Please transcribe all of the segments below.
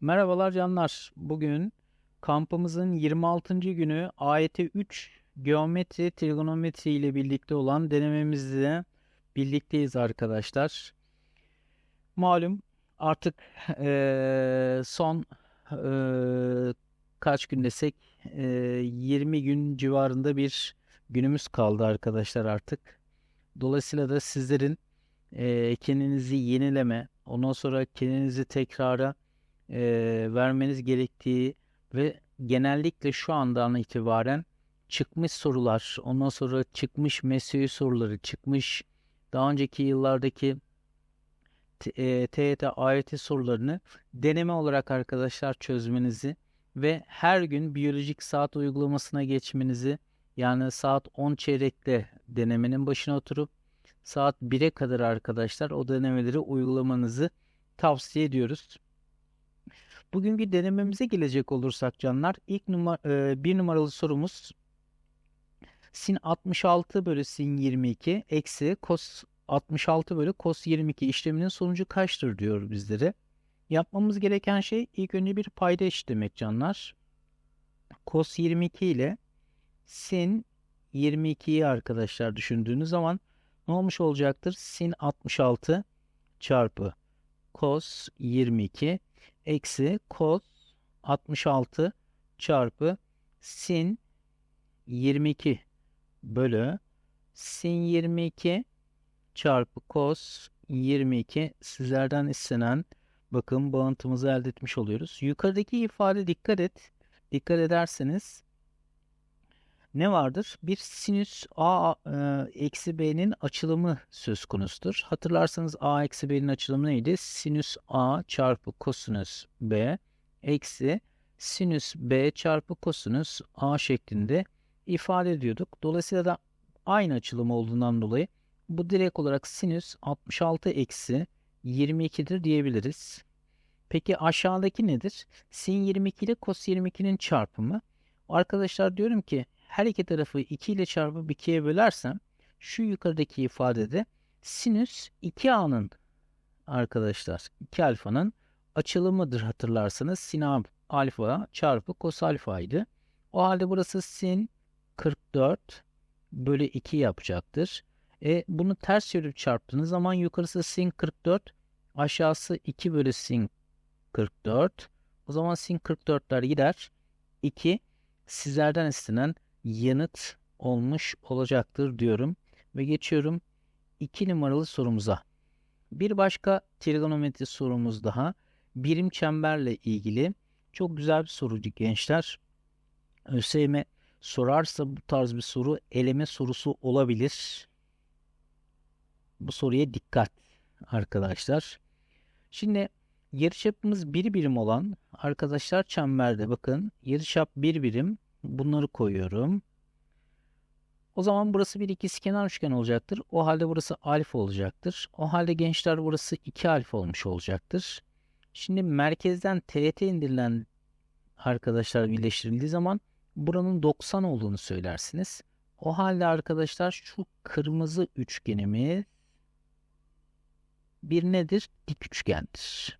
Merhabalar canlar. Bugün kampımızın 26. günü AYT 3 geometri, trigonometri ile birlikte olan denememizde birlikteyiz arkadaşlar. Malum artık eee, son eee, kaç gün desek eee, 20 gün civarında bir günümüz kaldı arkadaşlar artık. Dolayısıyla da sizlerin eee, kendinizi yenileme, ondan sonra kendinizi tekrara eee, vermeniz gerektiği ve genellikle şu andan itibaren çıkmış sorular, ondan sonra çıkmış MESEO soruları, çıkmış daha önceki yıllardaki e, TYT, AYT sorularını deneme olarak arkadaşlar çözmenizi ve her gün biyolojik saat uygulamasına geçmenizi yani saat 10 çeyrekte denemenin başına oturup saat 1'e kadar arkadaşlar o denemeleri uygulamanızı tavsiye ediyoruz. Bugünkü denememize gelecek olursak canlar ilk numara, bir numaralı sorumuz sin 66 bölü sin 22 eksi cos 66 bölü cos 22 işleminin sonucu kaçtır diyor bizlere. Yapmamız gereken şey ilk önce bir payda eşitlemek canlar. Cos 22 ile sin 22'yi arkadaşlar düşündüğünüz zaman ne olmuş olacaktır? Sin 66 çarpı cos 22 eksi cos 66 çarpı sin 22 bölü sin 22 çarpı cos 22 sizlerden istenen bakın bağıntımızı elde etmiş oluyoruz. Yukarıdaki ifade dikkat et. Dikkat ederseniz ne vardır? Bir sinüs a e, eksi b'nin açılımı söz konusudur. Hatırlarsanız a eksi b'nin açılımı neydi? Sinüs a çarpı kosinüs b eksi sinüs b çarpı kosinüs a şeklinde ifade ediyorduk. Dolayısıyla da aynı açılım olduğundan dolayı bu direkt olarak sinüs 66 eksi 22'dir diyebiliriz. Peki aşağıdaki nedir? Sin 22 ile cos 22'nin çarpımı. Arkadaşlar diyorum ki her iki tarafı 2 ile çarpıp 2'ye bölersem şu yukarıdaki ifadede sinüs 2a'nın arkadaşlar 2 alfanın açılımıdır hatırlarsanız sin alfa çarpı cos alfaydı. O halde burası sin 44 bölü 2 yapacaktır. E, bunu ters çevirip çarptığınız zaman yukarısı sin 44 aşağısı 2 bölü sin 44. O zaman sin 44'ler gider. 2 sizlerden istenen yanıt olmuş olacaktır diyorum. Ve geçiyorum 2 numaralı sorumuza. Bir başka trigonometri sorumuz daha. Birim çemberle ilgili. Çok güzel bir soru gençler. ÖSYM sorarsa bu tarz bir soru eleme sorusu olabilir. Bu soruya dikkat arkadaşlar. Şimdi yarıçapımız bir birim olan arkadaşlar çemberde bakın yarıçap bir birim bunları koyuyorum. O zaman burası bir ikizkenar üçgen olacaktır. O halde burası alfa olacaktır. O halde gençler burası 2 alfa olmuş olacaktır. Şimdi merkezden TRT indirilen arkadaşlar birleştirildiği zaman buranın 90 olduğunu söylersiniz. O halde arkadaşlar şu kırmızı üçgenimiz bir nedir? Dik üçgendir.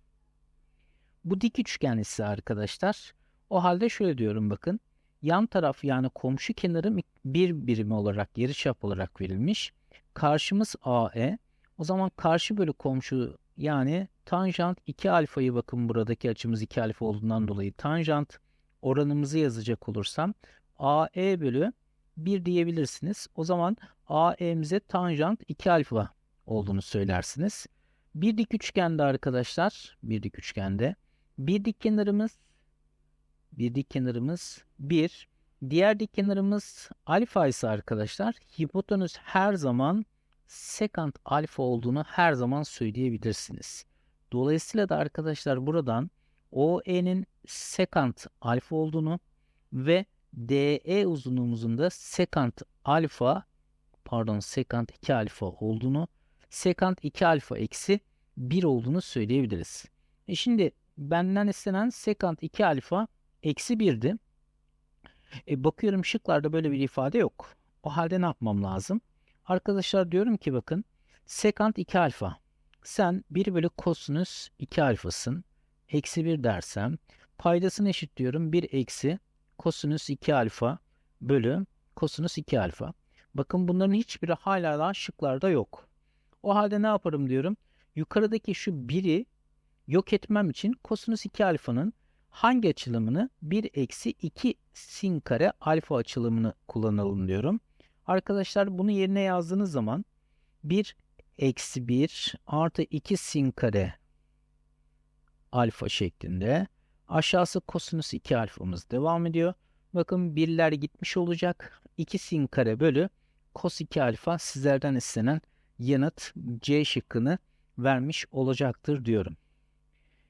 Bu dik üçgen ise arkadaşlar o halde şöyle diyorum bakın. Yan taraf yani komşu kenarı bir birimi olarak yarıçap olarak verilmiş. Karşımız AE. O zaman karşı bölü komşu yani tanjant 2 alfayı bakın buradaki açımız 2 alfa olduğundan dolayı tanjant oranımızı yazacak olursam AE bölü 1 diyebilirsiniz. O zaman AE'mize tanjant 2 alfa olduğunu söylersiniz. Bir dik üçgende arkadaşlar, bir dik üçgende bir dik kenarımız bir dik kenarımız 1. Diğer dik kenarımız alfa ise arkadaşlar hipotenüs her zaman sekant alfa olduğunu her zaman söyleyebilirsiniz. Dolayısıyla da arkadaşlar buradan OE'nin sekant alfa olduğunu ve DE uzunluğumuzun da sekant alfa pardon sekant 2 alfa olduğunu sekant 2 alfa eksi 1 olduğunu söyleyebiliriz. E şimdi benden istenen sekant 2 alfa eksi 1'di. E bakıyorum şıklarda böyle bir ifade yok. O halde ne yapmam lazım? Arkadaşlar diyorum ki bakın sekant 2 alfa. Sen 1 bölü kosinüs 2 alfasın. Eksi 1 dersem paydasını eşitliyorum. 1 eksi kosinüs 2 alfa bölü kosinüs 2 alfa. Bakın bunların hiçbiri hala daha şıklarda yok. O halde ne yaparım diyorum. Yukarıdaki şu 1'i yok etmem için kosinüs 2 alfanın hangi açılımını 1 eksi 2 sin kare alfa açılımını kullanalım diyorum. Arkadaşlar bunu yerine yazdığınız zaman 1 eksi 1 artı 2 sin kare alfa şeklinde. Aşağısı kosinüs 2 alfamız devam ediyor. Bakın birler gitmiş olacak. 2 sin kare bölü kos 2 alfa sizlerden istenen yanıt C şıkkını vermiş olacaktır diyorum.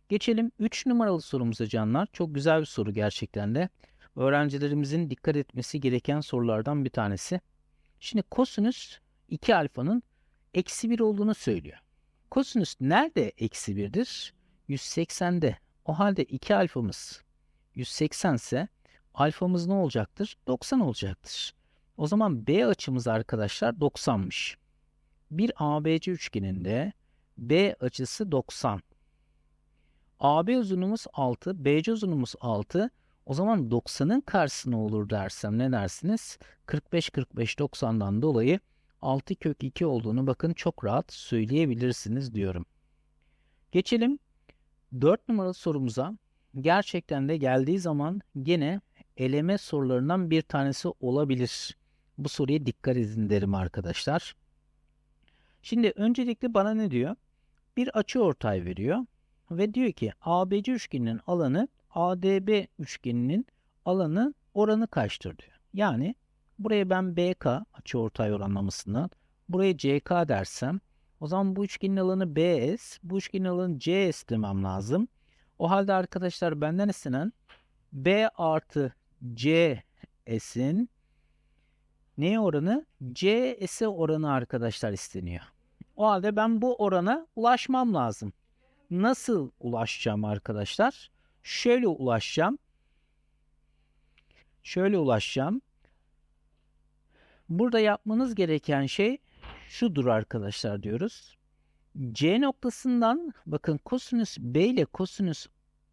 Geçelim 3 numaralı sorumuza canlar. Çok güzel bir soru gerçekten de. Öğrencilerimizin dikkat etmesi gereken sorulardan bir tanesi. Şimdi kosinüs 2 alfanın eksi 1 olduğunu söylüyor. Kosinüs nerede eksi 1'dir? 180'de. O halde 2 alfamız 180 ise alfamız ne olacaktır? 90 olacaktır. O zaman B açımız arkadaşlar 90'mış. Bir ABC üçgeninde B açısı 90. AB uzunluğumuz 6, BC uzunluğumuz 6. O zaman 90'ın karşısı ne olur dersem ne dersiniz? 45 45 90'dan dolayı 6 kök 2 olduğunu bakın çok rahat söyleyebilirsiniz diyorum. Geçelim 4 numaralı sorumuza. Gerçekten de geldiği zaman gene eleme sorularından bir tanesi olabilir. Bu soruya dikkat edin derim arkadaşlar. Şimdi öncelikle bana ne diyor? Bir açı ortay veriyor ve diyor ki ABC üçgeninin alanı ADB üçgeninin alanı oranı kaçtır diyor. Yani buraya ben BK açı ortay oranlamasından buraya CK dersem o zaman bu üçgenin alanı BS, bu üçgenin alanı CS demem lazım. O halde arkadaşlar benden istenen B artı CS'in neye oranı? CS'e oranı arkadaşlar isteniyor. O halde ben bu orana ulaşmam lazım. Nasıl ulaşacağım arkadaşlar? Şöyle ulaşacağım. Şöyle ulaşacağım. Burada yapmanız gereken şey şudur arkadaşlar diyoruz. C noktasından bakın kosinüs B ile kosinüs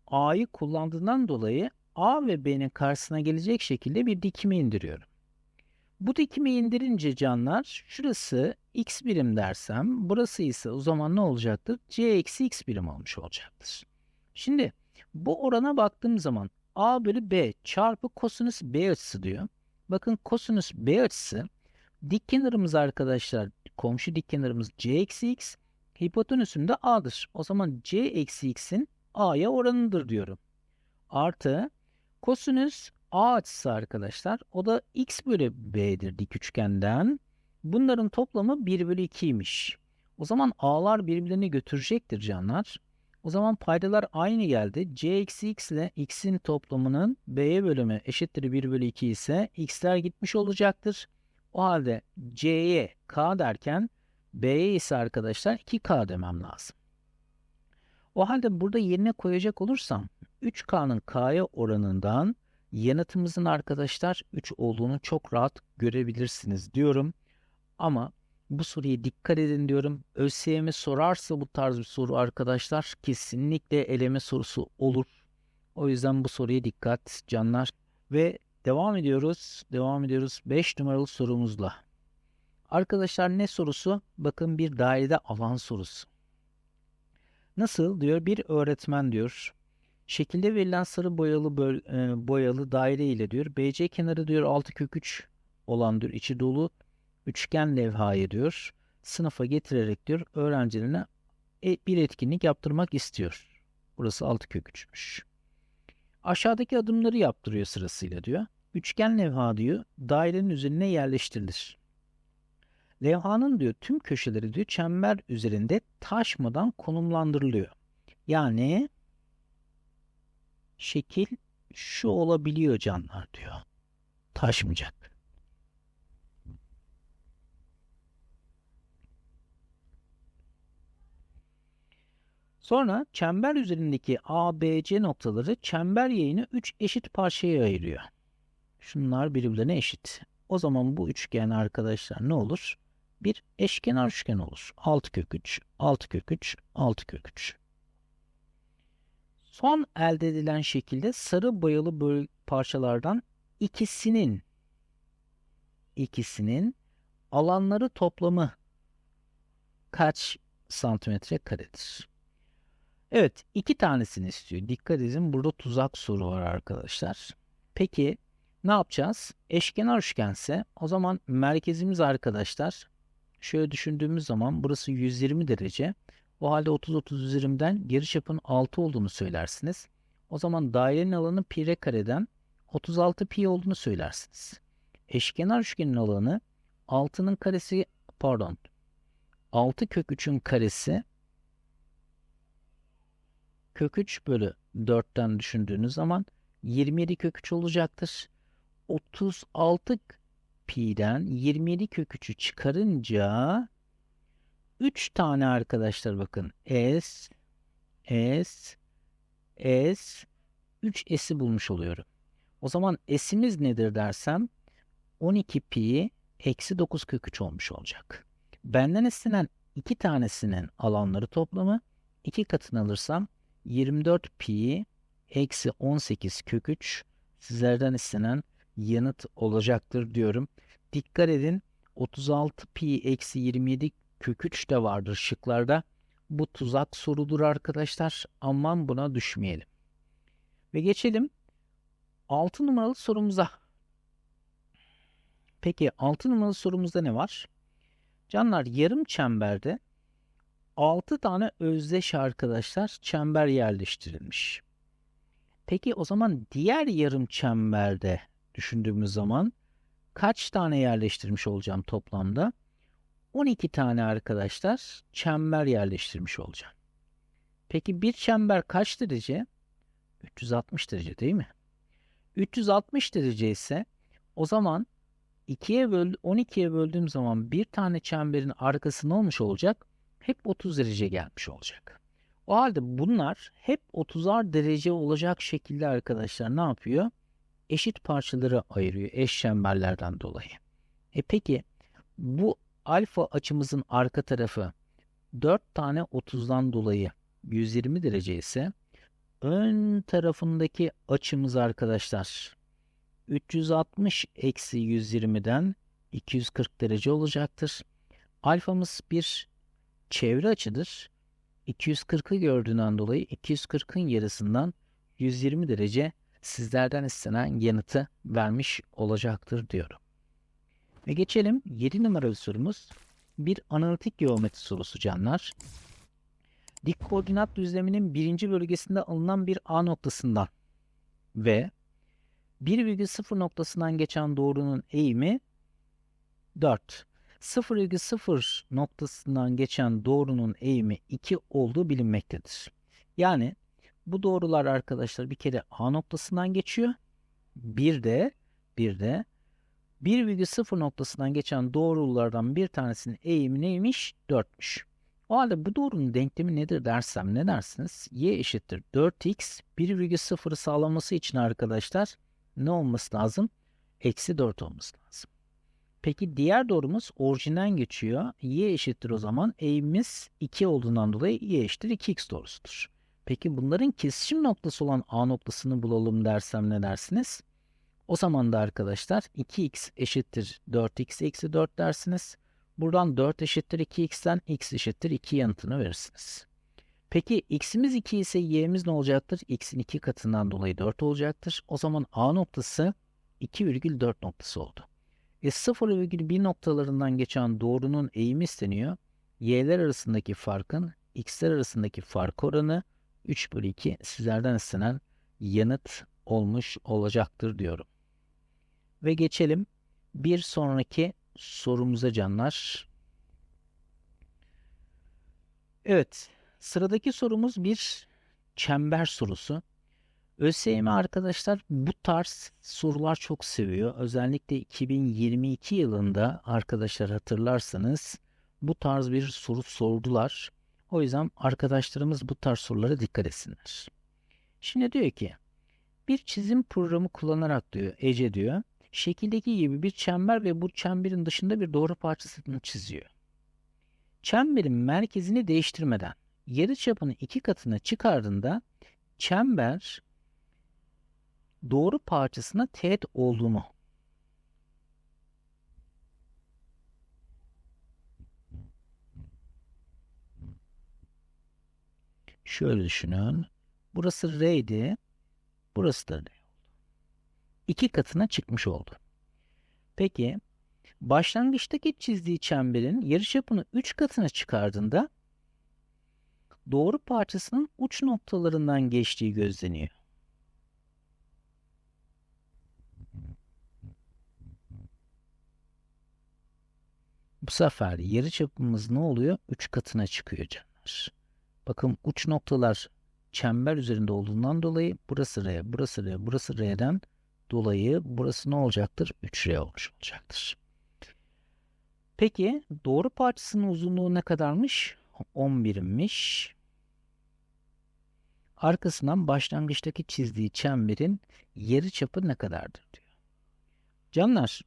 A'yı kullandığından dolayı A ve B'nin karşısına gelecek şekilde bir dikimi indiriyorum. Bu dikimi indirince canlar şurası x birim dersem burası ise o zaman ne olacaktır? c eksi x birim olmuş olacaktır. Şimdi bu orana baktığım zaman a bölü b çarpı kosinüs b açısı diyor. Bakın kosinüs b açısı dik kenarımız arkadaşlar komşu dik kenarımız c eksi x hipotenüsüm de a'dır. O zaman c eksi x'in a'ya oranıdır diyorum. Artı kosinüs a açısı arkadaşlar o da x bölü b'dir dik üçgenden. Bunların toplamı 1 bölü 2'ymiş. O zaman a'lar birbirlerini götürecektir canlar. O zaman paydalar aynı geldi. c eksi x ile x'in toplamının b'ye bölümü eşittir 1 bölü 2 ise x'ler gitmiş olacaktır. O halde c'ye k derken b'ye ise arkadaşlar 2k demem lazım. O halde burada yerine koyacak olursam 3k'nın k'ya oranından yanıtımızın arkadaşlar 3 olduğunu çok rahat görebilirsiniz diyorum. Ama bu soruya dikkat edin diyorum. ÖSYM sorarsa bu tarz bir soru arkadaşlar kesinlikle eleme sorusu olur. O yüzden bu soruya dikkat canlar. Ve devam ediyoruz. Devam ediyoruz 5 numaralı sorumuzla. Arkadaşlar ne sorusu? Bakın bir dairede alan sorusu. Nasıl diyor bir öğretmen diyor. Şekilde verilen sarı boyalı böl, e, boyalı daire ile diyor BC kenarı diyor 6 kök 3 olan diyor içi dolu üçgen levhayı diyor sınıfa getirerek diyor öğrencilerine e, bir etkinlik yaptırmak istiyor. Burası 6 kök 3'müş. Aşağıdaki adımları yaptırıyor sırasıyla diyor. Üçgen levha diyor dairenin üzerine yerleştirilir. Levhanın diyor tüm köşeleri diyor çember üzerinde taşmadan konumlandırılıyor. Yani şekil şu olabiliyor canlar diyor. Taşmayacak. Sonra çember üzerindeki ABC noktaları çember yayını 3 eşit parçaya ayırıyor. Şunlar birbirlerine eşit. O zaman bu üçgen arkadaşlar ne olur? bir eşkenar üçgen olur. 6 kök 3, 6 kök 3, 6 kök 3. Son elde edilen şekilde sarı boyalı böl parçalardan ikisinin ikisinin alanları toplamı kaç santimetre karedir? Evet, iki tanesini istiyor. Dikkat edin burada tuzak soru var arkadaşlar. Peki ne yapacağız? Eşkenar üçgense o zaman merkezimiz arkadaşlar şöyle düşündüğümüz zaman burası 120 derece. O halde 30-30 üzerimden geri çapın 6 olduğunu söylersiniz. O zaman dairenin alanı pi r kareden 36 pi olduğunu söylersiniz. Eşkenar üçgenin alanı 6'nın karesi pardon 6 kök 3'ün karesi kök 3 bölü 4'ten düşündüğünüz zaman 27 kök 3 olacaktır. 36 pi'den 27 kök 3'ü çıkarınca 3 tane arkadaşlar bakın s s s 3 s'i bulmuş oluyorum. O zaman s'imiz nedir dersem 12 pi eksi 9 kök 3 olmuş olacak. Benden istenen iki tanesinin alanları toplamı iki katını alırsam 24 pi eksi 18 kök 3 sizlerden istenen yanıt olacaktır diyorum. Dikkat edin 36 pi eksi 27 kök 3 de vardır şıklarda. Bu tuzak sorudur arkadaşlar. Aman buna düşmeyelim. Ve geçelim 6 numaralı sorumuza. Peki 6 numaralı sorumuzda ne var? Canlar yarım çemberde 6 tane özdeş arkadaşlar çember yerleştirilmiş. Peki o zaman diğer yarım çemberde düşündüğümüz zaman kaç tane yerleştirmiş olacağım toplamda? 12 tane arkadaşlar çember yerleştirmiş olacağım. Peki bir çember kaç derece? 360 derece değil mi? 360 derece ise o zaman 2'ye böl 12'ye böldüğüm zaman bir tane çemberin arkası ne olmuş olacak? Hep 30 derece gelmiş olacak. O halde bunlar hep 30'ar derece olacak şekilde arkadaşlar ne yapıyor? Eşit parçaları ayırıyor eş çemberlerden dolayı. E peki bu alfa açımızın arka tarafı 4 tane 30'dan dolayı 120 derece ise ön tarafındaki açımız arkadaşlar 360 eksi 120'den 240 derece olacaktır. Alfamız bir çevre açıdır. 240'ı gördüğünden dolayı 240'ın yarısından 120 derece sizlerden istenen yanıtı vermiş olacaktır diyorum. Ve geçelim 7 numaralı sorumuz. Bir analitik geometri sorusu canlar. Dik koordinat düzleminin birinci bölgesinde alınan bir A noktasından ve 1,0 noktasından geçen doğrunun eğimi 4. 0,0 noktasından geçen doğrunun eğimi 2 olduğu bilinmektedir. Yani bu doğrular arkadaşlar bir kere A noktasından geçiyor. Bir de bir de 1,0 noktasından geçen doğrulardan bir tanesinin eğimi neymiş? 4'müş. O halde bu doğrunun denklemi nedir dersem ne dersiniz? Y eşittir 4x 1,0'ı sağlaması için arkadaşlar ne olması lazım? Eksi 4 olması lazım. Peki diğer doğrumuz orijinden geçiyor. Y eşittir o zaman eğimimiz 2 olduğundan dolayı y eşittir 2x doğrusudur. Peki bunların kesişim noktası olan A noktasını bulalım dersem ne dersiniz? O zaman da arkadaşlar 2x eşittir 4x eksi 4 dersiniz. Buradan 4 eşittir 2x'ten x eşittir 2 yanıtını verirsiniz. Peki x'imiz 2 ise y'miz ne olacaktır? x'in 2 katından dolayı 4 olacaktır. O zaman A noktası 2,4 noktası oldu. E 0,1 noktalarından geçen doğrunun eğimi isteniyor. Y'ler arasındaki farkın x'ler arasındaki fark oranı 3 bölü 2 sizlerden istenen yanıt olmuş olacaktır diyorum. Ve geçelim bir sonraki sorumuza canlar. Evet sıradaki sorumuz bir çember sorusu. ÖSYM arkadaşlar bu tarz sorular çok seviyor. Özellikle 2022 yılında arkadaşlar hatırlarsanız bu tarz bir soru sordular. O yüzden arkadaşlarımız bu tarz sorulara dikkat etsinler. Şimdi diyor ki bir çizim programı kullanarak diyor Ece diyor şekildeki gibi bir çember ve bu çemberin dışında bir doğru parçasını çiziyor. Çemberin merkezini değiştirmeden yarıçapını iki katına çıkardığında çember doğru parçasına teğet olduğunu Şöyle düşünün. Burası R'ydi. Burası da R. İki katına çıkmış oldu. Peki başlangıçtaki çizdiği çemberin yarıçapını 3 katına çıkardığında doğru parçasının uç noktalarından geçtiği gözleniyor. Bu sefer yarıçapımız ne oluyor? 3 katına çıkıyor canlar. Bakın uç noktalar çember üzerinde olduğundan dolayı burası R, burası R, burası R'den dolayı burası ne olacaktır? 3R olmuş olacaktır. Peki doğru parçasının uzunluğu ne kadarmış? 11'miş. Arkasından başlangıçtaki çizdiği çemberin yarı çapı ne kadardır diyor. Canlar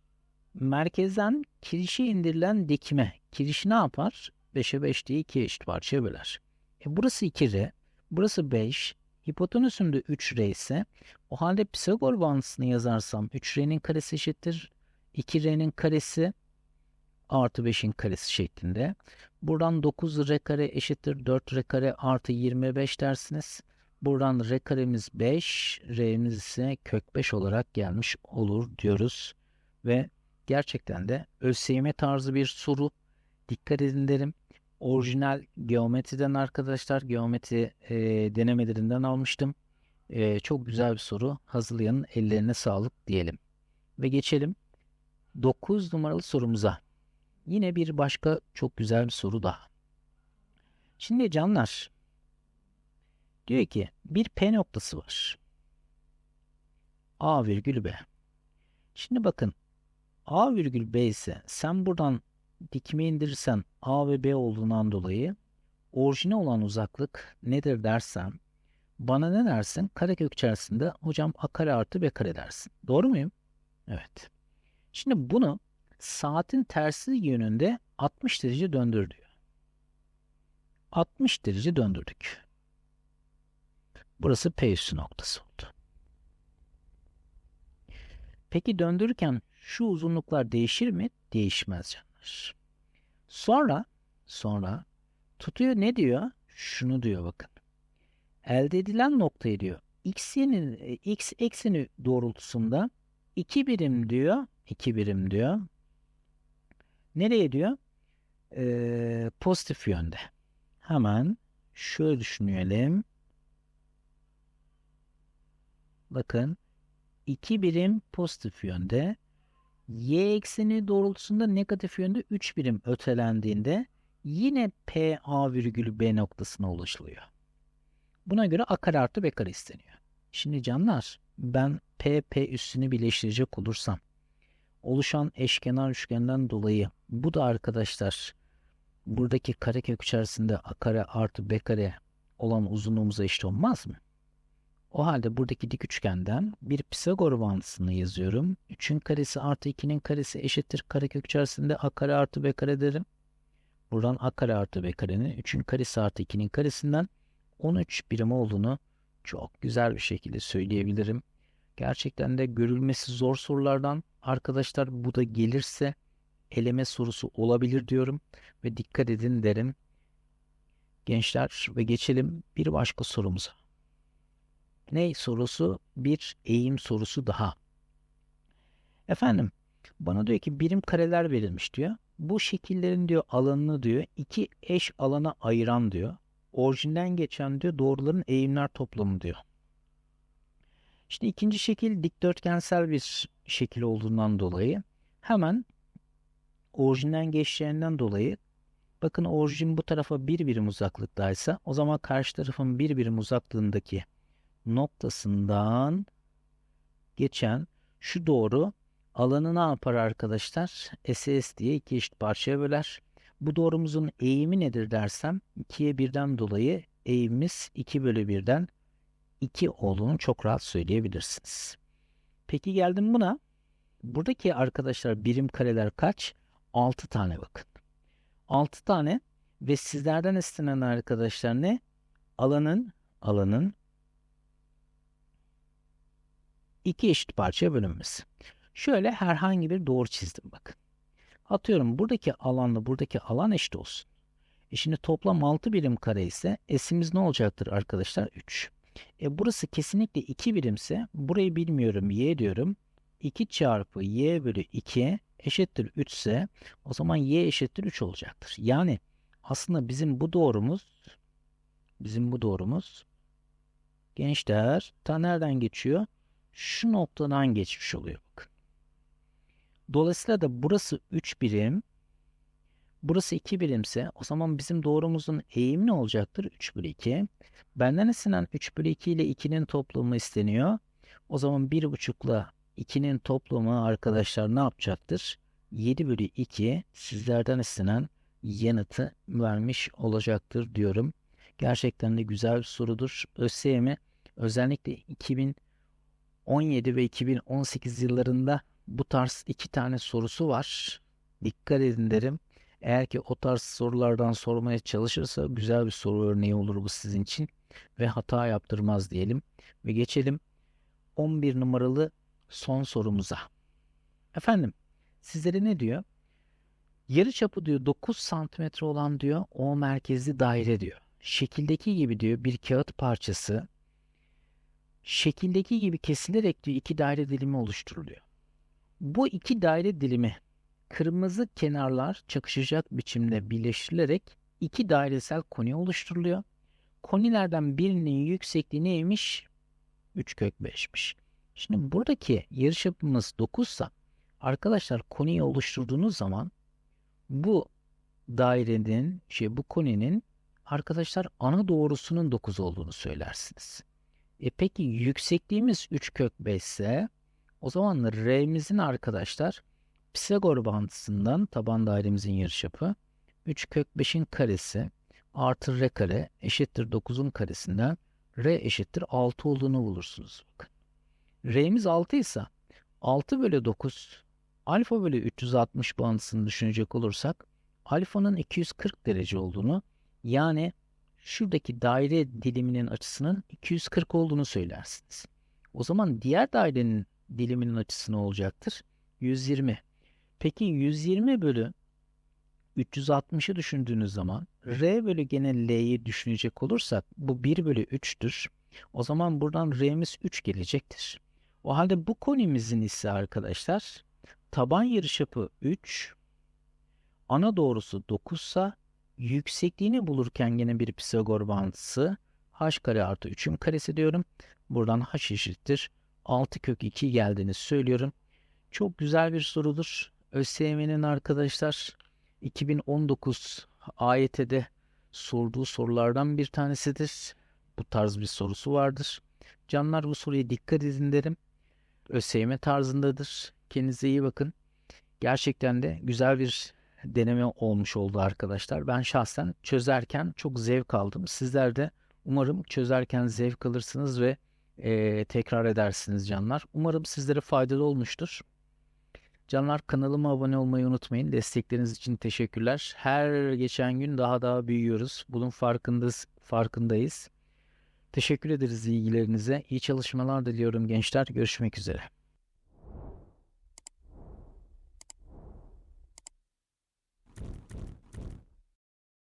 merkezden kirişe indirilen dikme. Kiriş ne yapar? 5'e 5 diye 2 eşit parçaya böler. E burası 2R, burası 5, hipotenüsüm de 3R ise o halde Pisagor bağıntısını yazarsam 3R'nin karesi eşittir 2R'nin karesi artı 5'in karesi şeklinde. Buradan 9R kare eşittir 4R kare artı 25 dersiniz. Buradan R karemiz 5, R'miz ise kök 5 olarak gelmiş olur diyoruz. Ve gerçekten de ÖSYM tarzı bir soru. Dikkat edin derim orijinal geometriden arkadaşlar geometri e, denemelerinden almıştım. E, çok güzel bir soru. Hazırlayanın ellerine sağlık diyelim. Ve geçelim 9 numaralı sorumuza. Yine bir başka çok güzel bir soru daha. Şimdi canlar diyor ki bir P noktası var. A virgül B. Şimdi bakın A virgül B ise sen buradan dikme indirirsen A ve B olduğundan dolayı orijine olan uzaklık nedir dersem bana ne dersin? Karekök içerisinde hocam A kare artı B kare dersin. Doğru muyum? Evet. Şimdi bunu saatin tersi yönünde 60 derece döndür diyor. 60 derece döndürdük. Burası P üssü noktası oldu. Peki döndürürken şu uzunluklar değişir mi? Değişmez canlar. Sonra sonra tutuyor ne diyor? Şunu diyor bakın. Elde edilen noktayı diyor. X'inin x ekseni doğrultusunda 2 birim diyor. 2 birim diyor. Nereye diyor? Ee, pozitif yönde. Hemen şöyle düşünelim. Bakın 2 birim pozitif yönde y ekseni doğrultusunda negatif yönde 3 birim ötelendiğinde yine P A virgülü B noktasına ulaşılıyor. Buna göre A kare artı B kare isteniyor. Şimdi canlar ben P P üssünü birleştirecek olursam oluşan eşkenar üçgenden dolayı bu da arkadaşlar buradaki karekök içerisinde A kare artı B kare olan uzunluğumuza eşit olmaz mı? O halde buradaki dik üçgenden bir Pisagor bağıntısını yazıyorum. 3'ün karesi artı 2'nin karesi eşittir karekök içerisinde a kare artı b kare derim. Buradan a kare artı b karenin 3'ün karesi artı 2'nin karesinden 13 birim olduğunu çok güzel bir şekilde söyleyebilirim. Gerçekten de görülmesi zor sorulardan arkadaşlar bu da gelirse eleme sorusu olabilir diyorum ve dikkat edin derim. Gençler ve geçelim bir başka sorumuza. Ne sorusu? Bir eğim sorusu daha. Efendim bana diyor ki birim kareler verilmiş diyor. Bu şekillerin diyor alanını diyor iki eş alana ayıran diyor. Orijinden geçen diyor doğruların eğimler toplamı diyor. İşte ikinci şekil dikdörtgensel bir şekil olduğundan dolayı hemen orijinden geçeceğinden dolayı bakın orijin bu tarafa bir birim uzaklıktaysa o zaman karşı tarafın bir birim uzaklığındaki noktasından geçen şu doğru alanı ne yapar arkadaşlar? SS diye iki eşit parçaya böler. Bu doğrumuzun eğimi nedir dersem 2'ye 1'den dolayı eğimimiz 2 bölü 1'den 2 olduğunu çok rahat söyleyebilirsiniz. Peki geldim buna. Buradaki arkadaşlar birim kareler kaç? 6 tane bakın. 6 tane ve sizlerden istenen arkadaşlar ne? Alanın alanın iki eşit parçaya bölünmesi. Şöyle herhangi bir doğru çizdim bakın. Atıyorum buradaki alanla buradaki alan eşit olsun. E şimdi toplam 6 birim kare ise S'imiz ne olacaktır arkadaşlar? 3. E burası kesinlikle 2 birimse burayı bilmiyorum y diyorum. 2 çarpı y bölü 2 eşittir 3 ise o zaman y eşittir 3 olacaktır. Yani aslında bizim bu doğrumuz bizim bu doğrumuz gençler ta nereden geçiyor? Şu noktadan geçmiş oluyor bakın. Dolayısıyla da burası 3 birim Burası 2 birimse o zaman bizim doğrumuzun eğimi ne olacaktır? 3 bölü 2. Benden istenen 3 bölü 2 ile 2'nin toplamı isteniyor. O zaman 1,5 ile 2'nin toplamı arkadaşlar ne yapacaktır? 7 bölü 2 sizlerden istenen yanıtı vermiş olacaktır diyorum. Gerçekten de güzel bir sorudur. ÖSYM özellikle 2017 ve 2018 yıllarında bu tarz iki tane sorusu var. Dikkat edin derim. Eğer ki o tarz sorulardan sormaya çalışırsa güzel bir soru örneği olur bu sizin için ve hata yaptırmaz diyelim. Ve geçelim 11 numaralı son sorumuza. Efendim sizlere ne diyor? Yarı çapı diyor 9 santimetre olan diyor O merkezli daire diyor. Şekildeki gibi diyor bir kağıt parçası şekildeki gibi kesilerek diyor iki daire dilimi oluşturuluyor. Bu iki daire dilimi kırmızı kenarlar çakışacak biçimde birleştirilerek iki dairesel koni oluşturuluyor. Konilerden birinin yüksekliği neymiş? 3 kök 5'miş. Şimdi buradaki yarıçapımız 9 ise arkadaşlar koniyi oluşturduğunuz zaman bu dairenin şey bu koninin arkadaşlar ana doğrusunun 9 olduğunu söylersiniz. E peki yüksekliğimiz 3 kök 5 ise o zaman R'mizin arkadaşlar Pisagor bağıntısından taban dairemizin yarıçapı 3 kök 5'in karesi artı r kare eşittir 9'un karesinden r eşittir 6 olduğunu bulursunuz. Bakın. r'miz 6 ise 6 bölü 9 alfa bölü 360 bağıntısını düşünecek olursak alfanın 240 derece olduğunu yani şuradaki daire diliminin açısının 240 olduğunu söylersiniz. O zaman diğer dairenin diliminin açısı ne olacaktır? 120. Peki 120 bölü 360'ı düşündüğünüz zaman R bölü gene L'yi düşünecek olursak bu 1 bölü 3'tür. O zaman buradan R'miz 3 gelecektir. O halde bu konimizin ise arkadaşlar taban yarıçapı 3, ana doğrusu 9 ise yüksekliğini bulurken gene bir Pisagor bağıntısı h kare artı 3'ün karesi diyorum. Buradan h eşittir 6 kök 2 geldiğini söylüyorum. Çok güzel bir sorudur. ÖSYM'nin arkadaşlar 2019 AYT'de sorduğu sorulardan bir tanesidir. Bu tarz bir sorusu vardır. Canlar bu soruya dikkat edin derim. ÖSYM tarzındadır. Kendinize iyi bakın. Gerçekten de güzel bir deneme olmuş oldu arkadaşlar. Ben şahsen çözerken çok zevk aldım. Sizler de umarım çözerken zevk alırsınız ve e, tekrar edersiniz canlar. Umarım sizlere faydalı olmuştur. Canlar kanalıma abone olmayı unutmayın. Destekleriniz için teşekkürler. Her geçen gün daha daha büyüyoruz. Bunun farkındayız. farkındayız. Teşekkür ederiz ilgilerinize. İyi çalışmalar diliyorum gençler. Görüşmek üzere.